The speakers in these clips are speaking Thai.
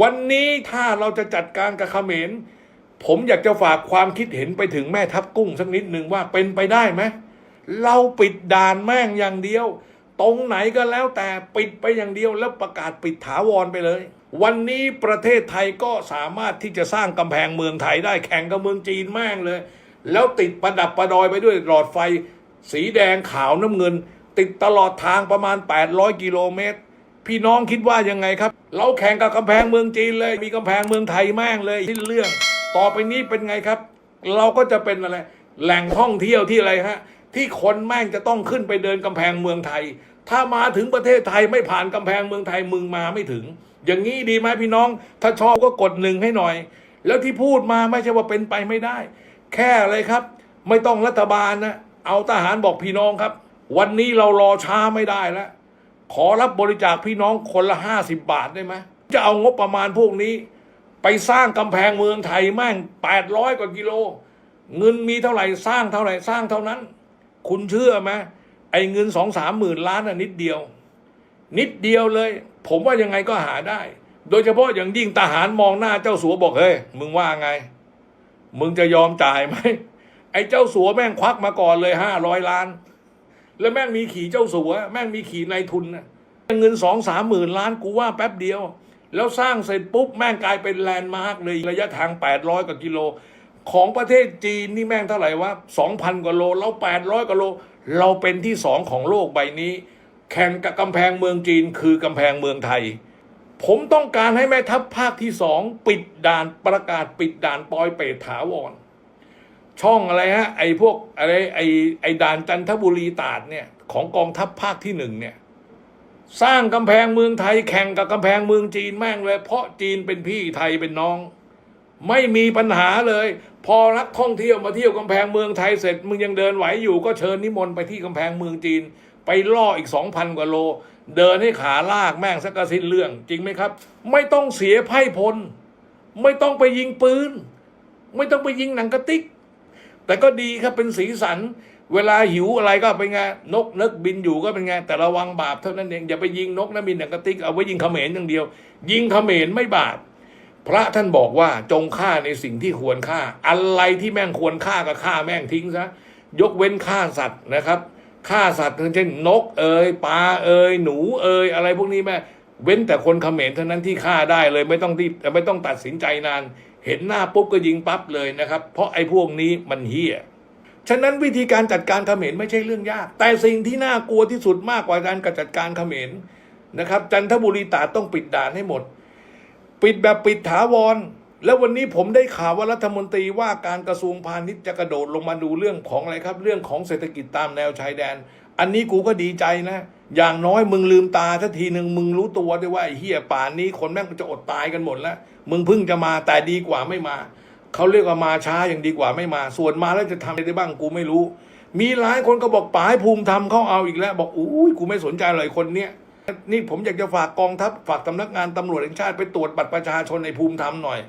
วันนี้ถ้าเราจะจัดการกับเขมร ผมอยากจะฝากความคิดเห็นไปถึงแม่ทัพกุ้งสักนิดหนึ่งว่าเป็นไปได้ไหมเราปิดด่านแม่งอย่างเดียว ตรงไหนก็แล้วแต่ปิดไปอย่างเดียวแล้วประกาศปิดถาวรไปเลย วันนี้ประเทศไทยก็สามารถที่จะสร้างกำแพงเมืองไทยได้แข่งกับเมืองจีนแม่งเลย แล้วติดประดับประดอยไปด้วยหลอดไฟ สีแดงขาวน้ำเงิน ติดตลอดทางประมาณ 800 กิโลเมตร พี่น้องคิดว่ายังไงครับ เราแข่งกับกำแพงเมืองจีนเลย มีกำแพงเมืองไทยแม่งเลยที่เรื่อง ต่อไปนี้เป็นไงครับ เราก็จะเป็นอะไร แหล่งท่องเที่ยวที่อะไรฮะ ที่คนแม่งจะต้องขึ้นไปเดินกำแพงเมืองไทย ถ้ามาถึงประเทศไทยไม่ผ่านกำแพงเมืองไทยมึงมาไม่ถึง อย่างนี้ดีไหมพี่น้อง ถ้าชอบก็กดหนึ่งให้หน่อย แล้วที่พูดมาไม่ใช่ว่าเป็นไปไม่ได้ แค่อะไรครับ ไม่ต้องรัฐบาลนะเอาทหารบอกพี่น้องครับ วันนี้เรารอช้าไม่ได้แล้ว ขอรับบริจาคพี่น้องคนละห้าสิบบาทได้ไหมจะเอางบประมาณพวกนี้ ไปสร้างกำแพงเมืองไทยแม่งแปดร้อยกว่ากิโล เงินมีเท่าไหร่สร้างเท่าไหร่สร้างเท่านั้น คุณเชื่อไหมไอ้เงินสองสามหมื่นล้านน่ะนิดเดียว นิดเดียวเลย ผมว่ายังไงก็หาได้ โดยเฉพาะอย่างยิ่งทหารมองหน้าเจ้าสัวบอกเฮ้ยมึงว่าไง มึงจะยอมจ่ายไหมไอ้เจ้าสัวแม่งควักมาก่อนเลยห้าร้อยล้าน แล้วแม่งมีขี่เจ้าสัว แม่งมีขี่นายทุนนะเงินสองสามหมื่นล้านกูว่าแป๊บเดียว แล้วสร้างเสร็จปุ๊บแม่งกลายเป็นแลนด์มาร์กเลยระยะทางแปดร้อยกว่ากิโล ของประเทศจีนนี่แม่งเท่าไหร่วะสองพันกว่าโลเราแปดร้อยกว่าโล เราเป็นที่สองของโลกใบนี้ แข่งกับกำแพงเมืองจีนคือกำแพงเมืองไทย ผมต้องการให้แม่ทัพภาคที่สองปิดด่านประกาศปิดด่านปอยเปรตถาวร ช่องอะไรฮะไอ้พวกอะไรไอ้ไอ้ด่านจันทบุรีตาดเนี่ยของกองทัพภาคที่หนึ่งเนี่ยสร้างกำแพงเมืองไทยแข่งกับกำแพงเมืองจีนแม่งเลย เพราะจีนเป็นพี่ไทยเป็นน้อง ไม่มีปัญหาเลย พอนักท่องเที่ยวมาเที่ยวกำแพงเมืองไทยเสร็จมึงยังเดินไหวอยู่ก็เชิญนิมนต์ไปที่กำแพงเมืองจีน ไปล่ออีกสองพันกว่าโล เดินให้ขาลากแม่งสักกระสิ้นเรื่อง จริงไหมครับ ไม่ต้องเสียไพ่พล ไม่ต้องไปยิงปืน ไม่ต้องไปยิงหนังกระติก แต่ก็ดีครับเป็นสีสัน เวลาหิวอะไรก็เป็นไงนกนึกบินอยู่ก็เป็นไงแต่ระวังบาปเท่านั้นเองอย่าไปยิงนกนะบินหนังกระติกเอาไว้ยิงเขมรอย่างเดียว ยิงเขมรไม่บาปพระท่านบอกว่าจงฆ่าในสิ่งที่ควรฆ่า อะไรที่แม่งควรฆ่าก็ฆ่าแม่งทิ้งซะยกเว้นฆ่าสัตว์นะครับฆ่าสัตว์เช่นนกเอ่ยปลาเอ่ยหนูเอ่ยอะไรพวกนี้แม่เว้นแต่คนเขมรเท่านั้นที่ฆ่าได้เลยไม่ต้องที่ไม่ต้องตัดสินใจนาน เห็นหน้าปุ๊บก็ยิงปั๊บเลยนะครับ เพราะไอ้พวกนี้มันเฮี้ยฉะนั้นวิธีการจัดการเขมรไม่ใช่เรื่องยาก แต่สิ่งที่น่ากลัวที่สุดมากกว่าการจัดการเขมรนะครับ จันทบุรีตาต้องปิดด่านให้หมด ปิดแบบปิดถาวร แล้ววันนี้ผมได้ข่าวว่ารัฐมนตรีว่าการกระทรวงพาณิชย์จะกระโดดลงมาดูเรื่องของอะไรครับ เรื่องของเศรษฐกิจตามแนวชายแดน อันนี้กูก็ดีใจนะ อย่างน้อยมึงลืมตาสักทีหนึ่งมึงรู้ตัวด้วยว่าไอ้เฮียป่านนี้คนแม่งจะอดตายกันหมดแล้ว มึงเพิ่งจะมาแต่ดีกว่าไม่มา เขาเรียกว่ามาช้าอย่างดีกว่าไม่มา ส่วนมาแล้วจะทำอะไรได้บ้างกูไม่รู้ มีหลายคนก็บอกป๋าให้ภูมิธรรมเขาเอาอีกแล้ว บอกอุ้ยกูไม่สนใจเลยคนเนี้ยนี่ผมอยากจะฝากกองทัพฝากสำนักงานตำรวจแห่งชาติไปตรวจบัตรประชาชนในภูมิธรรมหน่อย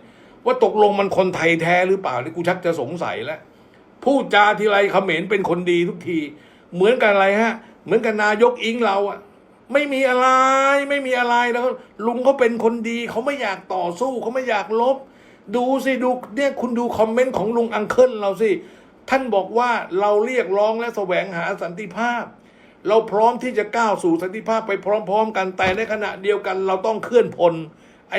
ว่าตกลงมันคนไทยแท้หรือเปล่านี่กูชักจะสงสัยแล้วพูดจาทีไรเขมรเป็นคนดีทุกที เหมือนกันอะไรฮะ เหมือนกันนายกอิงเราอะไม่มีอะไรไม่มีอะไรแล้วลุงเขาเป็นคนดีเขาไม่อยากต่อสู้เขาไม่อยากลบ ดูสิดูเนี่ยคุณดูคอมเมนต์ของลุงอังเคิลเราสิ ท่านบอกว่าเราเรียกร้องและแสวงหาสันติภาพ เราพร้อมที่จะก้าวสู่สันติภาพไปพร้อม ๆ กันแต่ในขณะเดียวกัน เราต้องเคลื่อนพลไอ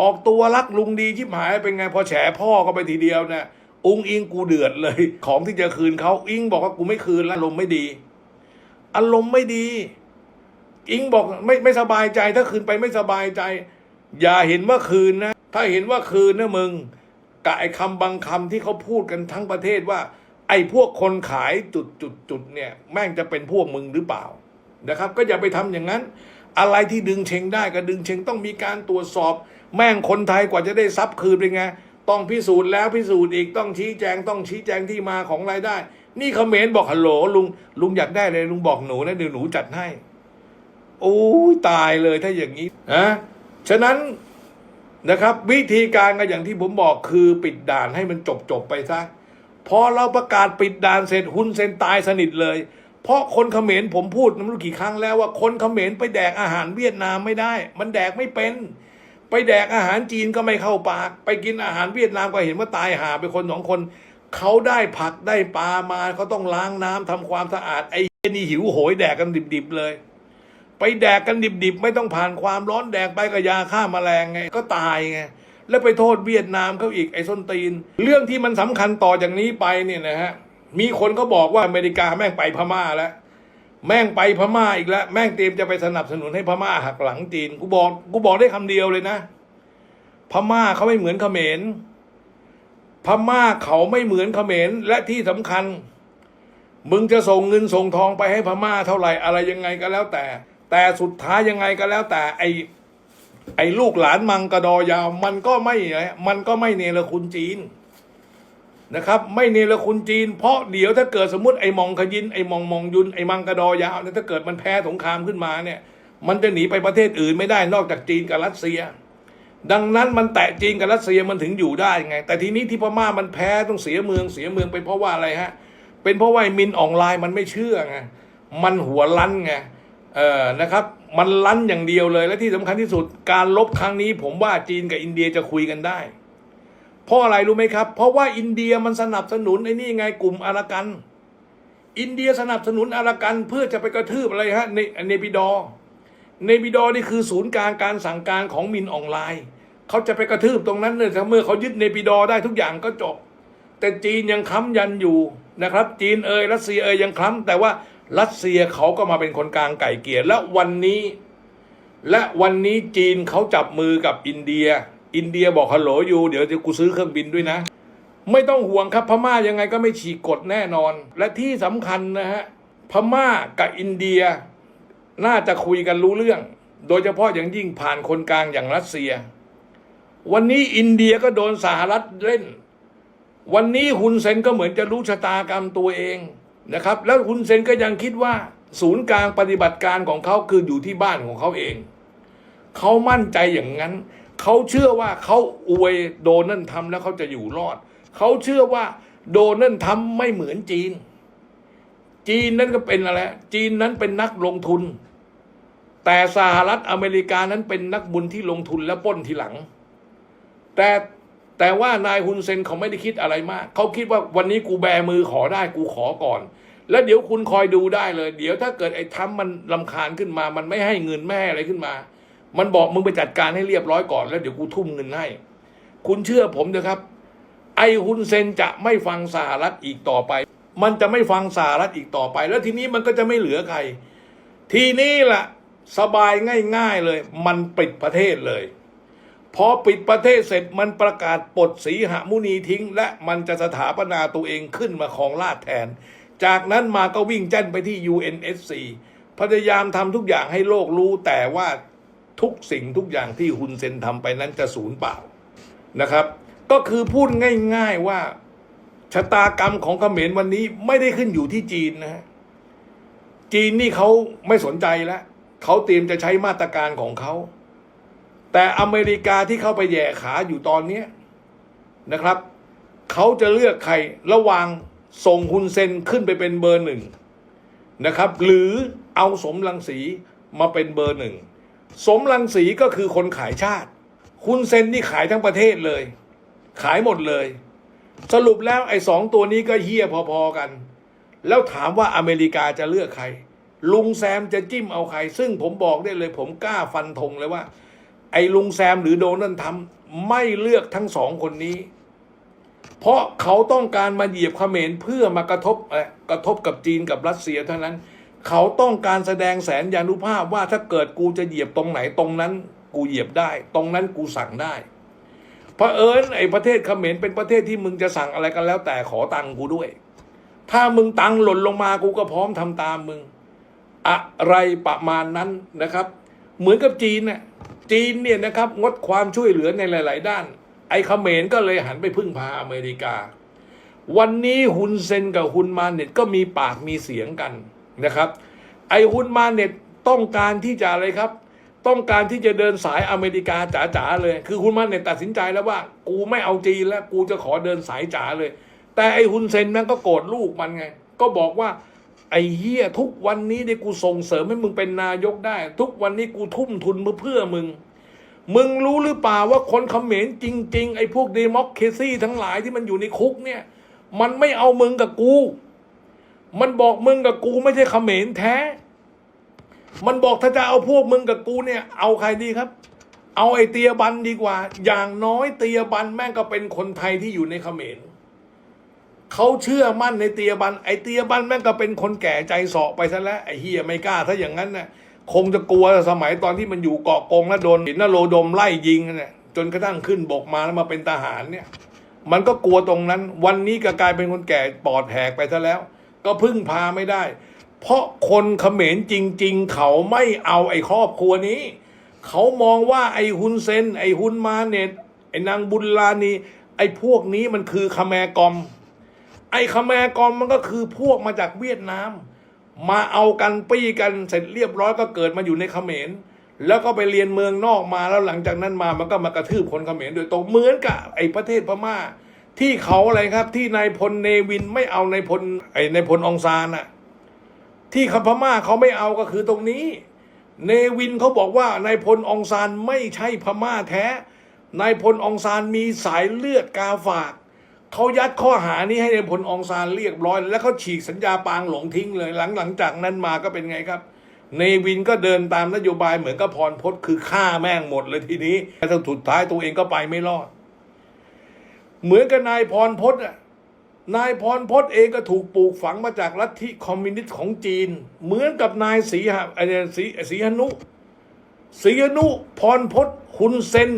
ออกตัวรักลุงดีชิบหายเป็นไงพอแฉพ่อก็ไปทีเดียวเนี่ยอุ้งอิงกูเดือดเลย ของที่จะคืนเขาอิงบอกว่ากูไม่คืนแล้วอารมไม่ดี อารมณ์ไม่ดี อิงบอกไม่ไม่สบายใจ ถ้าคืนไปไม่สบายใจ อย่าเห็นว่าคืนนะ ถ้าเห็นว่าคืนนะมึงกับไอ้คำบางคำที่เขาพูดกันทั้งประเทศว่า ไอ้พวกคนขายจุดจุดจุดเนี่ย แม่งจะเป็นพวกมึงหรือเปล่านะครับ ก็อย่าไปทำอย่างนั้น อะไรที่ดึงเชงได้ก็ดึงเชงต้องมีการตรวจสอบ แม่งคนไทยกว่าจะได้ทรัพย์คืนเป็นไงต้องพิสูจน์แล้วพิสูจน์อีกต้องชี้แจงต้องชี้แจงที่มาของรายได้ นี่เขมรบอกฮัลโหลลุง ลุงอยากได้เลยลุงบอกหนูนะเดี๋ยวหนูจัดให้ โอ้ยตายเลยถ้าอย่างนี้นะฉะนั้นนะครับ วิธีการก็อย่างที่ผมบอกคือปิดด่านให้มันจบจบไปซะพอเราประกาศปิดด่านเสร็จหุ้นเซนตายสนิทเลย เพราะคนเขมรผมพูดไม่รู้กี่ครั้งแล้วว่าคนเขมรไปแดกอาหารเวียดนามไม่ได้ มันแดกไม่เป็น ไปแดกอาหารจีนก็ไม่เข้าปาก ไปกินอาหารเวียดนามก็เห็นว่าตายหาไปคนสองคน เขาได้ผักได้ปลามาเขาต้องล้างน้ำทำความสะอาดไอ้เหี้ยนี่หิวโหยแดกกันดิบๆเลย ไปแดกกันดิบๆ ไม่ต้องผ่านความร้อนแดกไปกับยาฆ่าแมลงไง ก็ตายไง แล้วไปโทษเวียดนามเขาอีกไอ้ส้นตีน เรื่องที่มันสำคัญต่อจากนี้ไปเนี่ยนะฮะมีคนก็บอกว่าอเมริกาแม่งไปพม่าแล้วแม่งไปพม่าอีกแล้ว แม่งเตรียมจะไปสนับสนุนให้พม่าหักหลังจีนกูบอกกูบอกได้คำเดียวเลยนะ พม่าเขาไม่เหมือนเขมร พม่าเขาไม่เหมือนเขมรและที่สำคัญ มึงจะส่งเงินส่งทองไปให้พม่าเท่าไหร่อะไรยังไงก็แล้วแต่ แต่สุดท้ายยังไงก็แล้วแต่ไอไอลูกหลานมังกระดอยาว มันก็ไม่มันก็ไม่เนรคุณจีนนะครับ ไม่เนรคุณจีน เพราะเดี๋ยวถ้าเกิดสมมติไอมองขยินไอมองมองยุนไอมังกระดอยาวเนี่ยถ้าเกิดมันแพ้สงครามขึ้นมาเนี่ย มันจะหนีไปประเทศอื่นไม่ได้นอกจากจีนกับรัสเซีย ดังนั้นมันแตะจีนกับรัสเซียมันถึงอยู่ได้ไง แต่ทีนี้ที่พม่ามันแพ้ต้องเสียเมืองเสียเมืองเป็นเพราะว่าอะไรฮะ เป็นเพราะว่ามินออนไลน์มันไม่เชื่อไงมันหัวลั้นไงเออนะครับ มันลั้นอย่างเดียวเลย และที่สำคัญที่สุดการลบครั้งนี้ ผมว่าจีนกับอินเดียจะคุยกันได้ เพราะอะไรรู้ไหมครับ เพราะว่าอินเดียมันสนับสนุนไอ้นี่ไงกลุ่มอารากัน อินเดียสนับสนุนอารากันเพื่อจะไปกระทืบอะไรฮะในเนปิดอร์ เนปิดอนี่คือศูนย์กลางการสั่งการของมินออนไลน์เขาจะไปกระทืบตรงนั้นเนี่ยถ้าเมื่อเขายึดเนปิดอได้ทุกอย่างก็จบ แต่จีนยังค้ำยันอยู่นะครับ จีนเอยรัสเซียเอยยังค้ำแต่ว่ารัสเซียเขาก็มาเป็นคนกลางไก่เกลี่ยและวันนี้ และวันนี้จีนเขาจับมือกับอินเดีย อินเดียบอกฮัลโหลอยู่เดี๋ยวจะกูซื้อเครื่องบินด้วยนะ ไม่ต้องห่วงครับพม่ายังไงก็ไม่ฉีกกฎแน่นอน และที่สำคัญนะฮะพม่ากับอินเดีย น่าจะคุยกันรู้เรื่อง โดยเฉพาะอย่างยิ่งผ่านคนกลางอย่างรัสเซีย วันนี้อินเดียก็โดนสหรัฐเล่น วันนี้ฮุนเซนก็เหมือนจะรู้ชะตากรรมตัวเองนะครับ แล้วฮุนเซนก็ยังคิดว่า ศูนย์กลางปฏิบัติการของเขาคืออยู่ที่บ้านของเขาเอง เขามั่นใจอย่างนั้น เขาเชื่อว่าเขาอวยโดนัลด์ทำแล้วเขาจะอยู่รอด เขาเชื่อว่าโดนัลด์ทำไม่เหมือนจีนจีนนั้นก็เป็นอะไร จีนนั้นเป็นนักลงทุน แต่สหรัฐอเมริกานั้นเป็นนักบุญที่ลงทุนและป้นทีหลัง แต่แต่ว่านายฮุนเซนเขาไม่ได้คิดอะไรมาก เขาคิดว่าวันนี้กูแบมือขอได้กูขอก่อน แล้วเดี๋ยวคุณคอยดูได้เลย เดี๋ยวถ้าเกิดไอ้ทำมันลำคาญขึ้นมา มันไม่ให้เงินแม่อะไรขึ้นมา มันบอกมึงไปจัดการให้เรียบร้อยก่อน แล้วเดี๋ยวกูทุ่มเงินให้ คุณเชื่อผมเถอะครับ ไอ้ฮุนเซนจะไม่ฟังสหรัฐอีกต่อไป มันจะไม่ฟังสหรัฐอีกต่อไป แล้วทีนี้มันก็จะไม่เหลือใคร ทีนี้ล่ะ สบายง่ายๆเลย มันปิดประเทศเลย พอปิดประเทศเสร็จมันประกาศปลดสีหมุนีทิ้ง และมันจะสถาปนาตัวเองขึ้นมาครองราชแทน จากนั้นมาก็วิ่งแจ้นไปที่ UNSC พยายามทำทุกอย่างให้โลกรู้แต่ว่าทุกสิ่งทุกอย่างที่ฮุนเซนทำไปนั้นจะสูญเปล่านะครับ ก็คือพูดง่าย ๆว่าชะตากรรมของเขมรวันนี้ไม่ได้ขึ้นอยู่ที่จีนนะฮะจีนนี่เขาไม่สนใจแล้ว เขาเตรียมจะใช้มาตรการของเขา แต่อเมริกาที่เข้าไปแย่ขาอยู่ตอนนี้นะครับ เขาจะเลือกใครระหว่างส่งฮุนเซนขึ้นไปเป็นเบอร์หนึ่งนะครับ หรือเอาสมรังสีมาเป็นเบอร์หนึ่ง สมรังสีก็คือคนขายชาติฮุนเซนนี่ขายทั้งประเทศเลย ขายหมดเลย สรุปแล้วไอ้สองตัวนี้ก็เฮี้ยพอๆกัน แล้วถามว่าอเมริกาจะเลือกใคร ลุงแซมจะจิ้มเอาใคร ซึ่งผมบอกได้เลยผมกล้าฟันธงเลยว่า ไอ้ลุงแซมหรือโดนัลด์ทรัมป์ไม่เลือกทั้งสองคนนี้ เพราะเขาต้องการมาเหยียบเขมรเพื่อมากระทบกระทบกับจีนกับรัสเซียเท่านั้น เขาต้องการแสดงแสนยานุภาพว่าถ้าเกิดกูจะเหยียบตรงไหนตรงนั้น กูเหยียบได้ ตรงนั้นกูสั่งได้เพราะเอิญไอ้ประเทศเขมรเป็นประเทศที่มึงจะสั่งอะไรกันแล้วแต่ขอตังกูด้วย ถ้ามึงตังหล่นลงมากูก็พร้อมทำตามมึง อะไรประมาณนั้นนะครับ เหมือนกับจีนน่ะจีนเนี่ยนะครับงดความช่วยเหลือในหลาย ๆ ด้าน ไอ้เขมรก็เลยหันไปพึ่งพาอเมริกา วันนี้ฮุนเซนกับฮุนมาเน็ตก็มีปากมีเสียงกันนะครับ ไอ้ฮุนมาเน็ตต้องการที่จะอะไรครับ ต้องการที่จะเดินสายอเมริกาจ๋าๆเลย คือฮุนมาเน็ตตัดสินใจแล้วว่า กูไม่เอาจีนแล้วกูจะขอเดินสายจ๋าเลย แต่ไอ้ฮุนเซนนั่นก็โกรธลูกมันไง ก็บอกว่า ไอ้เฮียทุกวันนี้เนี่ยกูส่งเสริมให้มึงเป็นนายกได้ ทุกวันนี้กูทุ่มทุนมาเพื่อมึง มึงรู้หรือเปล่าว่าคนเขมรจริง ๆ ไอ้พวกเดโมครซีทั้งหลายที่มันอยู่ในคุกเนี่ย มันไม่เอามึงกับกู มันบอกมึงกับกูไม่ใช่เขมรแท้ มันบอกถ้าจะเอาพวกมึงกับกูเนี่ย เอาใครดีครับ เอาไอ้เตียบันดีกว่า อย่างน้อยเตียบันแม่งก็เป็นคนไทยที่อยู่ในเขมร เขาเชื่อมั่นในเตียบัน ไอเตียบันแม่งก็เป็นคนแก่ใจสาะไปซะแล้วไอเฮียไม่กล้าถ้าอย่างนั้นน่ะคงจะกลัวสมัยตอนที่มันอยู่เกาะกงแล้วโดนหินนโรดมไล่ยิงเนี่ยจนกระทั่งขึ้นบกมาแล้วมาเป็นทหารเนี่ย มันก็กลัวตรงนั้น วันนี้ก็กลายเป็นคนแก่ปอดแหกไปซะแล้ว ก็พึ่งพาไม่ได้ เพราะคนเขมรจริง ๆ เขาไม่เอาไอ้ครอบครัวนี้ เขามองว่าไอ้ฮุนเซนไอ้ฮุนมาเนตไอ้นางบุญลานีไอ้พวกนี้มันคือคาแมกอม ไอ้คาแมกอมมันก็คือพวกมาจากเวียดนาม มาเอากันปี้กันเสร็จเรียบร้อยก็เกิดมาอยู่ในเขมร แล้วก็ไปเรียนเมืองนอกมาแล้วหลังจากนั้นมามันก็มากระทืบคนเขมรโดยตรงเหมือนกับไอ้ประเทศพม่า ที่เขาอะไรครับ ที่นายพลเนวินไม่เอานายพลไอ้นายพลองซานอะที่คพม่าเขาไม่เอาก็คือตรงนี้ เนวินเขาบอกว่านายพลองซานไม่ใช่พม่าแท้นายพลองซานมีสายเลือดกาฝาก เขายัดข้อหานี้ให้ในายพลองซานเรียบร้อย แล้วเขาฉีกสัญญาปางหลงทิ้งเลยหลังหลังจากนั้นมาก็เป็นไงครับ เนวินก็เดินตามนโยบายเหมือนกับพรพศคือฆ่าแม่งหมดเลยทีนี้แต่สุดท้ายตัวเองก็ไปไม่รอด เหมือนกับนายพรพศอะนายพรพศเองก็ถูกปลูกฝังมาจากลัทธิคอมมิวนิสต์ของจีน เหมือนกับนายศรีหะศรีศรีหนุศรีหนุพรพศฮุนเซน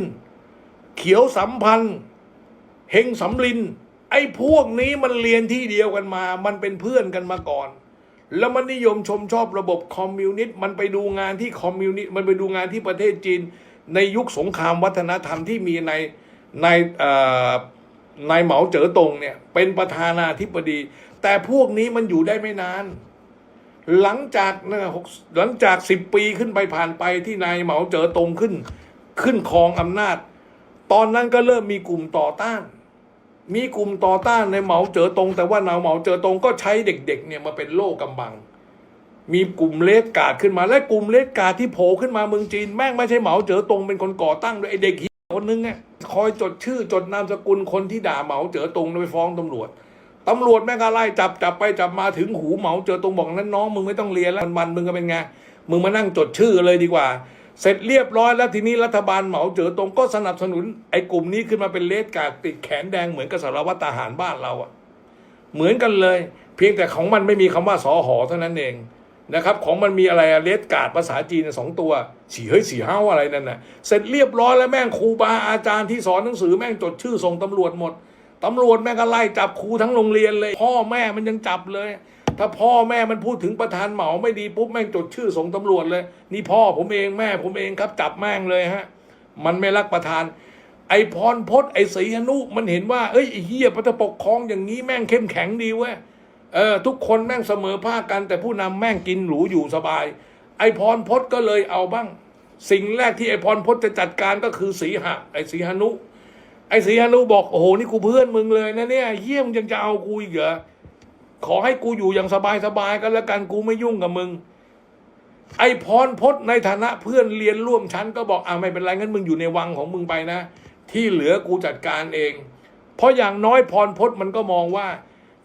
เขียวสัมพันธ์ เฮงสำลิน ไอ้พวกนี้มันเรียนที่เดียวกันมา มันเป็นเพื่อนกันมาก่อน แล้วมันนิยมชมชอบระบบคอมมิวนิสต์มันไปดูงานที่คอมมิวนิสต์มันไปดูงานที่ประเทศจีน ในยุคสงครามวัฒนธรรมที่มีในในเอ่อนายเหมาเจ๋อตงเนี่ยเป็นประธานาธิบดี แต่พวกนี้มันอยู่ได้ไม่นาน หลังจากนะหกหลังจากสิบปีขึ้นไปผ่านไปที่นายเหมาเจ๋อตงขึ้น ขึ้นครองอำนาจ ตอนนั้นก็เริ่มมีกลุ่มต่อต้าน มีกลุ่มต่อต้านในเหมาเจ๋อตง แต่ว่านาเหมาเจ๋อตงก็ใช้เด็กๆเนี่ยมาเป็นโล่กำบัง มีกลุ่มเลสการ์ดขึ้นมา และกลุ่มเลสการ์ดที่โผล่ขึ้นมาเมืองจีน แม่งไม่ใช่เหมาเจ๋อตงเป็นคนก่อตั้งโดยไอเด็กคนนึงเนี่ยคอยจดชื่อจดนามสกุลคนที่ด่าเหมาเจ๋อตงไปฟ้องตำรวจตำรวจแม่งก็ไล่จับจับไปจับมาถึงหูเหมาเจ๋อตงบอกนั้นน้องมึงไม่ต้องเรียนแล้ววันๆมึงก็เป็นไงมึงมานั่งจดชื่อเลยดีกว่า เสร็จเรียบร้อยแล้วทีนี้รัฐบาลเหมาเจ๋อตงก็สนับสนุน ไอ้กลุ่มนี้ขึ้นมาเป็นเลสการ์ดติดแขนแดงเหมือนกับสารวัตรทหารบ้านเราอะเหมือนกันเลย เพียงแต่ของมันไม่มีคำว่าสอหอเท่านั้นเองนะครับของมันมีอะไรเลสการ์ดภาษาจีนสองตัวสี่เฮ้ยสี่ห้าอะไรนั่นน่ะเสร็จเรียบร้อยแล้วแม่งครูบาอาจารย์ที่สอนหนังสือแม่งจดชื่อส่งตำรวจหมดตำรวจแม่งก็ไล่จับครูทั้งโรงเรียนเลย พ่อแม่มันยังจับเลย ถ้าพ่อแม่มันพูดถึงประธานเหมาไม่ดีปุ๊บแม่งจดชื่อส่งตำรวจเลย นี่พ่อผมเองแม่ผมเองครับจับแม่งเลยฮะ มันไม่รักประธาน ไอพรพศไอศรีหนุมันเห็นว่าเอ้ยเฮียพระปกครองอย่างนี้แม่งเข้มแข็งดีเว้ยเออทุกคนแม่งเสมอภาคกันแต่ผู้นำแม่งกินหรูอยู่สบาย ไอพรพศก็เลยเอาบ้าง สิ่งแรกที่ไอพรพศจะจัดการก็คือสีหะไอสีหนุไอสีหนุบอกโอ้โหนี่กูเพื่อนมึงเลยนะเนี่ยเฮียมงยังจะเอากูอีกเหรอ ขอให้กูอยู่อย่างสบายสบายๆกันแล้วกันกูไม่ยุ่งกับมึง ไอพรพศในฐานะเพื่อนเรียนร่วมชั้นก็บอกอ่าไม่เป็นไรงั้นมึงอยู่ในวังของมึงไปนะ ที่เหลือกูจัดการเอง เพราะอย่างน้อยพรพศมันก็มองว่า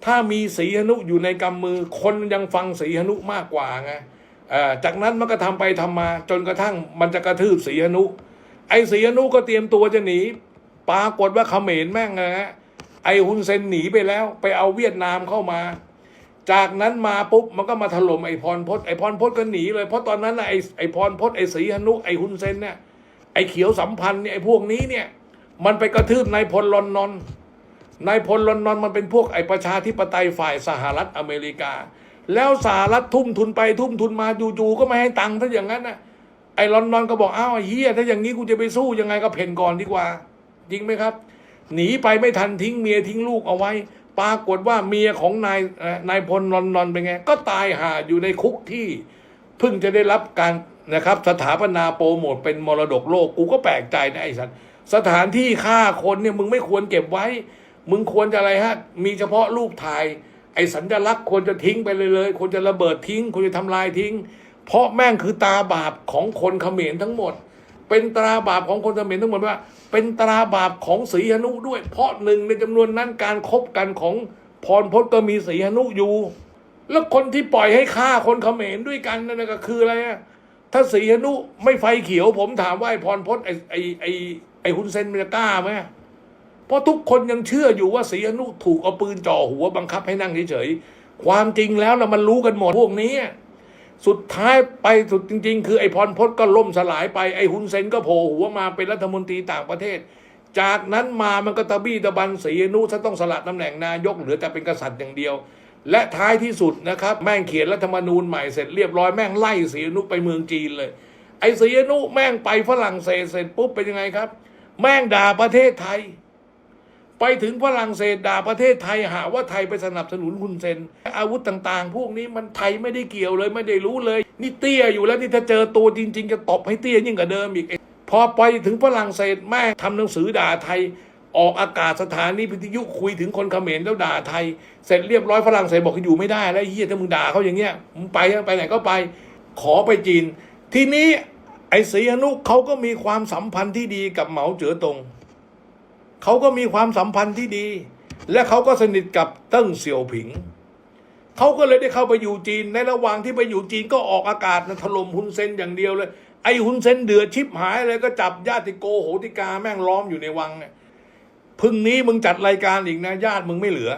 ถ้ามีสีหนุอยู่ในกำมือ คนยังฟังสีหนุมากกว่าไงอ่อจากนั้นมันก็ทำไปทำมา จนกระทั่งมันจะกระทืบสีหนุไอสีหนุก็เตรียมตัวจะหนีปรากฏว่าเขมรแม่งนะฮะ ไอฮุนเซนหนีไปแล้ว ไปเอาเวียดนามเข้ามา จากนั้นมาปุ๊บมันก็มาถล่มไอพรพศไอพรพศก็หนีเลยเพราะตอนนั้นนะไอไอพรพศไอสีหนุไอฮุนเซนเนี่ยไอเขียวสัมพันธ์เนี่ยไอพวกนี้เนี่ยมันไปกระทืบนายพลลอนนอนนายพลลอนนอนมันเป็นพวกไอประชาธิปไตยฝ่ายสหรัฐอเมริกา แล้วสหรัฐทุ่มทุนไปทุ่มทุนมาจู่ๆก็ไม่ให้ตังค์ถ้าอย่างนั้นนะไอลอนนอนก็บอกอ้าวเฮียถ้าอย่างนี้กูจะไปสู้ยังไงก็เพ่นก่อนดีกว่า จริงไหมครับ หนีไปไม่ทันทิ้งเมียทิ้งลูกเอาไว้ ปรากฏว่าเมียของนายนายพลนอนนอนเป็นไง ก็ตายห่าอยู่ในคุกที่เพิ่งจะได้รับการนะครับสถาปนาโปรโมทเป็นมรดกโลก กูก็แปลกใจนะไอ้สันสถานที่ฆ่าคนเนี่ยมึงไม่ควรเก็บไว้ มึงควรจะอะไรฮะ มีเฉพาะรูปถ่าย ไอ้สัญลักษณ์ควรจะทิ้งไปเลยเลยควรจะระเบิดทิ้งควรจะทำลายทิ้ง เพราะแม่งคือตาบาปของคนเขมรทั้งหมด เป็นตราบาปของคนเขมรทั้งหมดว่า เป็นตราบาปของศรีหนุด้วย เพราะหนึ่งในจำนวนนั้นการคบกันของพรพจน์ก็มีศรีหนุอยู่ แล้วคนที่ปล่อยให้ฆ่าคนเขมรด้วยกันนั่นก็คืออะไรอะถ้าศรีหนุไม่ไฟเขียว ผมถามว่าไอ้พรพจน์ไอ้ไอ้ไอ้ไอ้ฮุนเซนมันจะกล้าไหมเพราะทุกคนยังเชื่ออยู่ว่าศรีหนุถูกเอาปืนจ่อหัวบังคับให้นั่งเฉยๆความจริงแล้วเรามันรู้กันหมดพวกนี้ สุดท้ายไปสุดจริง ๆ คือไอ้พรพจน์ก็ล่มสลายไปไอ้ฮุนเซนก็โผล่หัวมาเป็นรัฐมนตรีต่างประเทศ จากนั้นมามันก็ตะบี้ตะบันสีนุซะต้องสละตำแหน่งนายกเหลือแต่เป็นกษัตริย์อย่างเดียว และท้ายที่สุดนะครับแม่งเขียนรัฐธรรมนูญใหม่เสร็จเรียบร้อยแม่งไล่สีนุไปเมืองจีนเลย ไอ้สีนุแม่งไปฝรั่งเศสเสร็จปุ๊บเป็นยังไงครับ แม่งด่าประเทศไทย ไปถึงฝรั่งเศสด่าประเทศไทยหาว่าไทยไปสนับสนุนคุณเซน อาวุธต่างๆ พวกนี้มันไทยไม่ได้เกี่ยวเลยไม่ได้รู้เลย นี่เตี้ยอยู่แล้วนี่ถ้าเจอตัวจริง ๆ จะตบให้เตี้ยยิ่งกว่าเดิมอีก พอไปถึงฝรั่งเศสแม่ทำหนังสือด่าไทยออกอากาศสถานีวิทยุคุยถึงคนเขมรแล้วด่าไทย เสร็จเรียบร้อยฝรั่งเศสบอกอยู่ไม่ได้แล้วเฮียถ้ามึงด่าเขาอย่างเงี้ยมึงไปไปไหนก็ไป ขอไปจีน ทีนี้ไอ้ศรีหนุเขาก็มีความสัมพันธ์ที่ดีกับเหมาเจ๋อตง เขาก็มีความสัมพันธ์ที่ดี และเขาก็สนิทกับเติ้งเสี่ยวผิง เขาก็เลยได้เข้าไปอยู่จีน ในระหว่างที่ไปอยู่จีนก็ออกอากาศนะถล่มฮุนเซนอย่างเดียวเลย ไอ้ฮุนเซนเดือดชิบหายเลยก็จับญาติโกโหติกาแม่งล้อมอยู่ในวังเนี่ยพึ่งนี้มึงจัดรายการอีกนะญาติมึงไม่เหลือ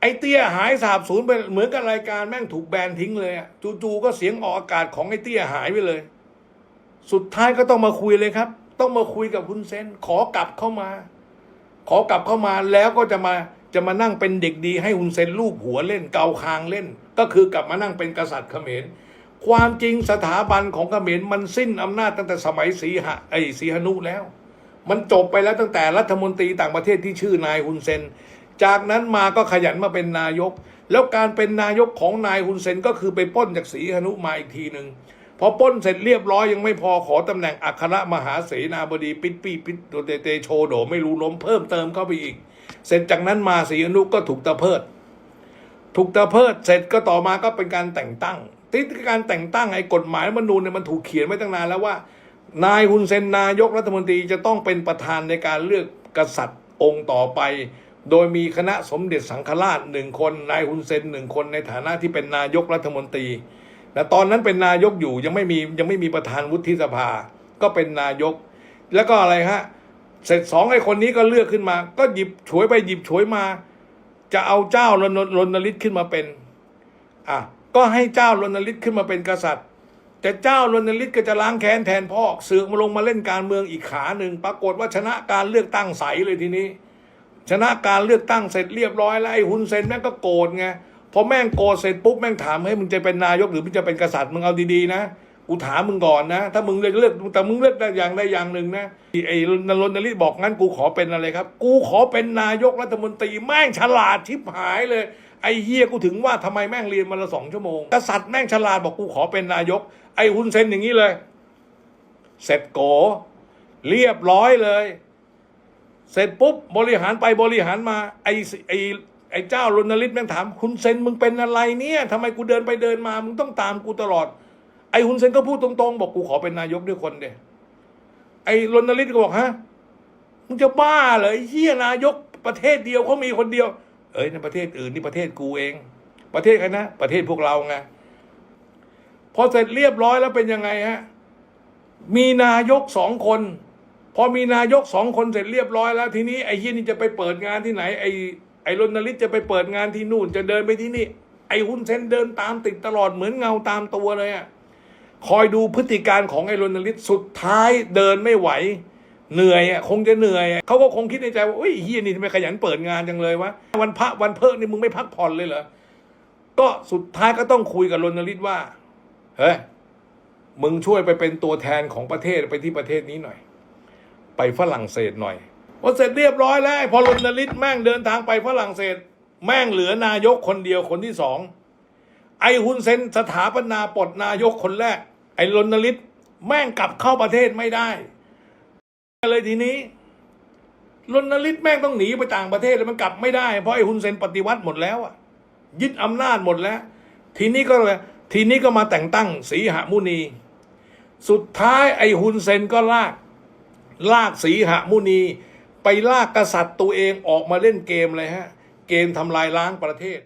ไอ้เตี้ยหายสาบสูญไปเหมือนกับรายการแม่งถูกแบนทิ้งเลยจู่ๆก็เสียงออกอากาศของไอ้เตี้ยหายไปเลย สุดท้ายก็ต้องมาคุยเลยครับ ต้องมาคุยกับฮุนเซนขอกลับเข้ามา ขอกลับเข้ามาแล้วก็จะมาจะมานั่งเป็นเด็กดีให้ฮุนเซนลูบหัวเล่นเกาคางเล่น ก็คือกลับมานั่งเป็นกษัตริย์เขมร ความจริงสถาบันของเขมรมันสิ้นอำนาจตั้งแต่สมัยสีหะไอสีหนุแล้ว มันจบไปแล้วตั้งแต่รัฐมนตรีต่างประเทศที่ชื่อนายฮุนเซนจากนั้นมาก็ขยันมาเป็นนายก แล้วการเป็นนายกของนายฮุนเซนก็คือไปป้นจากสีหนุมาอีกทีหนึ่ง พอป้นเสร็จเรียบร้อยยังไม่พอขอตำแหน่งอัครมหาเสนาบดีปิดปีปิดโดเตเตโชโดไม่รู้ล้มเพิ่มเติมเข้าไปอีก เสร็จจากนั้นมาศรีอนุก็ถูกตะเพิด ถูกตะเพิดเสร็จก็ต่อมาก็เป็นการแต่งตั้งที่การแต่งตั้งไอ้กฎหมายมนูญเนี่ยมันถูกเขียนไว้ตั้งนานแล้วว่า นายฮุนเซนนายกรัฐมนตรีจะต้องเป็นประธานในการเลือกกษัตริย์องค์ต่อไป โดยมีคณะสมเด็จสังฆราชหนึ่งคนนายฮุนเซนหนึ่งคนในฐานะที่เป็นนายกรัฐมนตรี แต่ตอนนั้นเป็นนายกอยู่ยังไม่มียังไม่มีประธานวุฒิสภา ก็เป็นนายก แล้วก็อะไรฮะเสร็จสองไอ้คนนี้ก็เลือกขึ้นมา ก็หยิบฉวยไปหยิบฉวยมา จะเอาเจ้ารณรณฤทธิ์ขึ้นมาเป็นอะก็ให้เจ้ารณฤทธิ์ขึ้นมาเป็นกษัตริย์ แต่เจ้ารณฤทธิ์ก็จะล้างแค้นแทนพ่อเสือกมาลงมาเล่นการเมืองอีกขาหนึ่งปรากฏว่าชนะการเลือกตั้งใสเลยทีนี้ ชนะการเลือกตั้งเสร็จเรียบร้อยแล้วไอ้ฮุนเซนแม่งก็โกรธไง พอแม่งโกเสร็จปุ๊บแม่งถามให้มึงจะเป็นนายกหรือมึงจะเป็นกษัตริย์มึงเอาดีๆนะกูถามมึงก่อนนะ ถ้ามึงเลือกเลือกแต่มึงเลือกได้อย่างใดอย่างหนึ่งนะไอ้นรณฤทธิ์บอกงั้นกูขอเป็นอะไรครับ กูขอเป็นนายกรัฐมนตรีแม่งฉลาดชิบหายเลยไอ้เฮียกูถึงว่าทำไมแม่งเรียนมาละสองชั่วโมงกษัตริย์แม่งฉลาดบอกกูขอเป็นนายก ไอ้ฮุนเซนอย่างนี้เลย เสร็จโก เรียบร้อยเลย เสร็จปุ๊บบริหารไปบริหารมาไอ้ไอ้ ไอ้เจ้ารณฤทธิ์แม่งถามคุณเซนมึงเป็นอะไรเนี่ยทำไมกูเดินไปเดินมา มึงต้องตามกูตลอด ไอ้ฮุนเซนก็พูดตรงๆ บอกกูขอเป็นนายกด้วยคนเดียไอ้รณฤทธิ์ก็บอกฮะมึงจะบ้าเหรอไอ้เฮียนายกประเทศเดียวเขามีคนเดียว เอ้ยในประเทศอื่นนี่ประเทศกูเอง ประเทศใครนะประเทศพวกเราไงพอเสร็จเรียบร้อยแล้วเป็นยังไงฮะมีนายกสองคนพอมีนายกสองคนเสร็จเรียบร้อยแล้ว ทีนี้ไอ้เฮียนี่จะไปเปิดงานที่ไหนไอ้ ไอ้รณฤทธิ์จะไปเปิดงานที่นู่นจะเดินไปที่นี่ ไอ้หุ้นเซนเดินตามติดตลอดเหมือนเงาตามตัวเลยอะคอยดูพฤติการของไอ้รณฤทธิ์สุดท้ายเดินไม่ไหว เหนื่อยอะคงจะเหนื่อยเขาก็คงคิดในใจว่าเฮ้ยเฮียนี่ทำไมขยันเปิดงานจังเลยวะวันพระวันเพิกนี่มึงไม่พักผ่อนเลยเหรอก็สุดท้ายก็ต้องคุยกับรณฤทธิ์ว่าเฮ้ยมึงช่วยไปเป็นตัวแทนของประเทศไปที่ประเทศนี้หน่อย ไปฝรั่งเศสหน่อย พอเสร็จเรียบร้อยแล้วพอรณฤทธิ์แม่งเดินทางไปฝรั่งเศส แม่งเหลือนายกคนเดียวคนที่สองไอฮุนเซนสถาปนาปลดนายกคนแรก ไอ้รณฤทธิ์แม่งกลับเข้าประเทศไม่ได้เลยทีนี้รณฤทธิ์แม่งต้องหนีไปต่างประเทศแล้วมันกลับไม่ได้ เพราะไอฮุนเซนปฏิวัติหมดแล้วอะยึดอำนาจหมดแล้ว ทีนี้ก็เลยทีนี้ก็มาแต่งตั้งสีหมุนี สุดท้ายไอฮุนเซนก็ลาก ลากสีหมุนี ไปลากกษัตริย์ตัวเองออกมาเล่นเกมเลยฮะ เกมทำลายล้างประเทศ